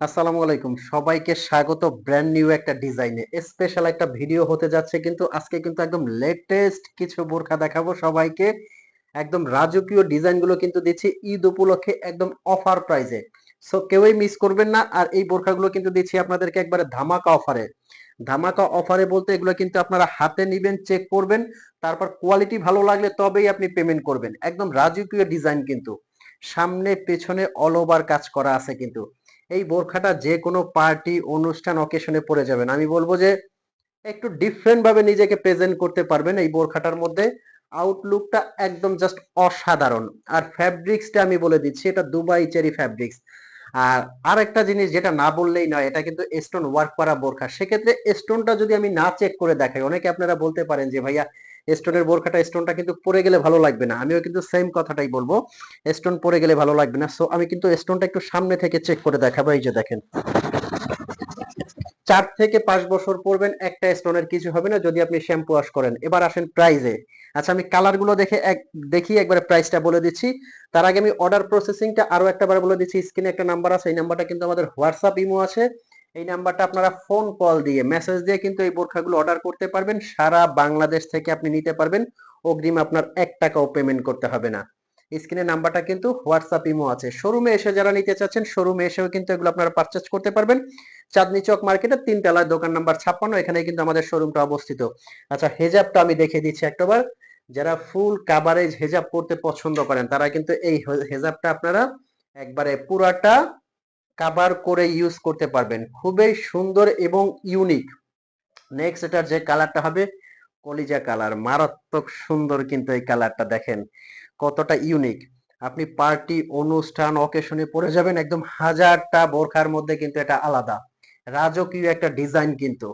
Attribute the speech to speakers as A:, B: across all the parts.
A: আসসালামু আলাইকুম। সবাইকে স্বাগত ব্র্যান্ড নিউ একটা ডিজাইনে স্পেশাল একটা ভিডিও হতে যাচ্ছে কিন্তু আজকে কিন্তু একদম লেটেস্ট কিছু বোরখা দেখাবো সবাইকে। একদম রাজকীয় ডিজাইনগুলো কিন্তু দিচ্ছি ঈদ উপলক্ষে একদম অফার প্রাইসে সো কেউই মিস করবেন না আর এই বোরখাগুলো কিন্তু দিচ্ছি আপনাদেরকে একবারে ধামাকা অফারে ধামাকা অফারে বলতে এগুলো কিন্তু আপনারা হাতে নিবেন চেক করবেন, তারপর কোয়ালিটি ভালো লাগলে তবেই আপনি পেমেন্ট করবেন। একদম রাজকীয় ডিজাইন কিন্তু। সামনে, পেছনে অল ওভার কাজ করা আছে কিন্তু। এই বোরখাটা যে কোনো পার্টি, অনুষ্ঠান অকেশনে পরে যাবেন। আমি বলব যে একটু ডিফারেন্ট ভাবে নিজেকে প্রেজেন্ট করতে পারবেন এই বোরখাটার মধ্যে। আউটলুকটা একদম জাস্ট অসাধারণ। আর ফ্যাব্রিক্সটা আমি বলে দিচ্ছি, এটা দুবাই চেরি ফ্যাব্রিক্স আর আরেকটা জিনিস যেটা না বললেই নয়, এটা কিন্তু স্টোন ওয়ার্ক করা বোরখা। সেক্ষেত্রে স্টোনটা যদি আমি না চেক করে দেখাই, অনেকে আপনারা বলতে পারেন যে, ভাইয়া স্টোনের বোরখাটা, স্টোনটা কিন্তু পরে গেলে ভালো লাগবে না। আমিও কিন্তু সেম কথাটাই বলব। স্টোন পরে গেলে ভালো লাগবে না। সো আমি কিন্তু স্টোনটা একটু সামনে থেকে চেক করে দেখাবো। এই যে দেখেন। চার থেকে পাঁচ বছর পরবেন, একটা স্টোনের কিছু হবে না, যদি আপনি শ্যাম্পু ওয়াশ করেন। এবার আসেন প্রাইজে আচ্ছা আমি কালারগুলো দেখে এক, দেখি, একবার প্রাইসটা বলে দিচ্ছি। তার আগে আমি অর্ডার প্রসেসিংটা আরও একটা বার বলে দিচ্ছি। স্ক্রিনে একটা নাম্বার আছে, এই নাম্বারটা কিন্তু আমাদের হোয়াটসঅ্যাপ ইমো আছে। এই নাম্বারটা আপনারা ফোন কল দিয়ে মেসেজ দিয়ে কিন্তু এই বোরখাগুলো অর্ডার করতে পারবেন। সারা বাংলাদেশ থেকে আপনি নিতে পারবেন। অগ্রিম আপনার এক টাকাও পেমেন্ট করতে হবে না। স্ক্রিনে নাম্বারটা কিন্তু হোয়াটসঅ্যাপ ইমো আছে। শোরুমে এসে যারা নিতে চাচ্ছেন, শোরুমে এসেও কিন্তু এগুলো আপনারা পারচেজ করতে পারবেন। চাঁদনি চক মার্কেটের তিন তলায় দোকান নাম্বার ছাপ্পান্ন এখানে কিন্তু আমাদের শোরুমটা অবস্থিত। আচ্ছা হেজাবটা আমি দেখে দিচ্ছি একটাবার। যারা ফুল কাভারেজ হেজাব করতে পছন্দ করেন, তারা কিন্তু এই হেজাবটা আপনারা একবারে পুরাটা কাভার করে ইউজ করতে পারবেন। খুবই সুন্দর এবং ইউনিক নেক্সট এটার যে কালারটা হবে, কলিজা কালার মারাত্মক সুন্দর কিন্তু এই কালারটা দেখেন, কতটা ইউনিক আপনি পার্টি অনুষ্ঠান অকেশনে পরে যাবেন, একদম হাজারটা বোরখার মধ্যে কিন্তু এটা আলাদা। রাজকীয় একটা ডিজাইন কিন্তু।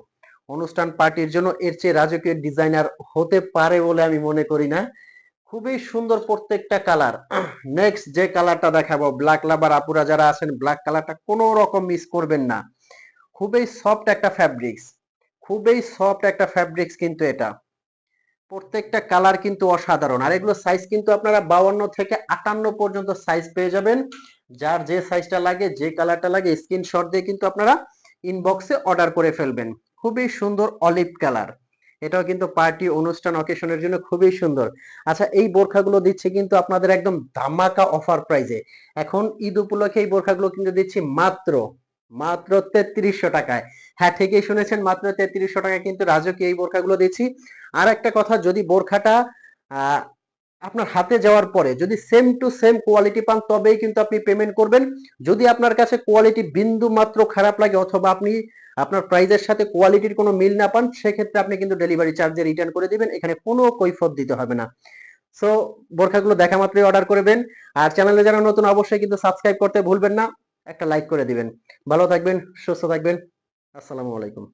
A: অনুষ্ঠান পার্টির জন্য এর চেয়ে রাজকীয় ডিজাইনার হতে পারে বলে আমি মনে করি না। খুবই সুন্দর প্রত্যেকটা কালার নেক্সট যে কালারটা দেখাবো ব্ল্যাক লাভার আপুরা যারা আছেন ব্ল্যাক কালারটা কোনো রকম মিস করবেন না। খুবই সফট একটা ফ্যাব্রিক্স খুবই সফট একটা ফ্যাব্রিক্স কিন্তু এটা। প্রত্যেকটা কালার কিন্তু অসাধারণ। আর এগুলো সাইজ কিন্তু আপনারা বাউান্ন থেকে আটান্ন পর্যন্ত সাইজ পেয়ে যাবেন। যার যে সাইজটা লাগে, যে কালারটা লাগে স্ক্রিনশট দিয়ে কিন্তু আপনারা ইনবক্সে অর্ডার করে ফেলবেন। খুবই সুন্দর অলিভ কালার এটাও কিন্তু পার্টি, অনুষ্ঠান অকেশনের জন্য খুবই সুন্দর। আচ্ছা এই বোরখাগুলো দিচ্ছে কিন্তু আপনাদের একদম ধামাকা অফার প্রাইজে এখন ঈদ উপলক্ষে এই বোরখাগুলো কিন্তু দিচ্ছি মাত্র মাত্র তেত্রিশশো টাকায়। হ্যাঁ ঠিকই শুনেছেন, মাত্র তেত্রিশশো টাকায় কিন্তু রাজকীয় এই বোরখাগুলো দিচ্ছি। আর একটা কথা, যদি বোরখাটা আপনার হাতে যাওয়ার পরে যদি সেম টু সেম কোয়ালিটি পান, তবেই কিন্তু আপনি পেমেন্ট করবেন। যদি আপনার কাছে কোয়ালিটি বিন্দু মাত্র খারাপ লাগে অথবা আপনি আপনার প্রাইজের সাথে কোয়ালিটির কোনো মিল না পান, সেক্ষেত্রে আপনি কিন্তু ডেলিভারি চার্জে রিটার্ন করে দিবেন। এখানে কোনো কৈফত দিতে হবে না। সো বোরখাগুলো দেখা মাত্রই অর্ডার করবেন আর চ্যানেলে যারা নতুন, অবশ্যই কিন্তু সাবস্ক্রাইব করতে ভুলবেন না। একটা লাইক করে দিবেন। ভালো থাকবেন, সুস্থ থাকবেন। আসসালামু আলাইকুম।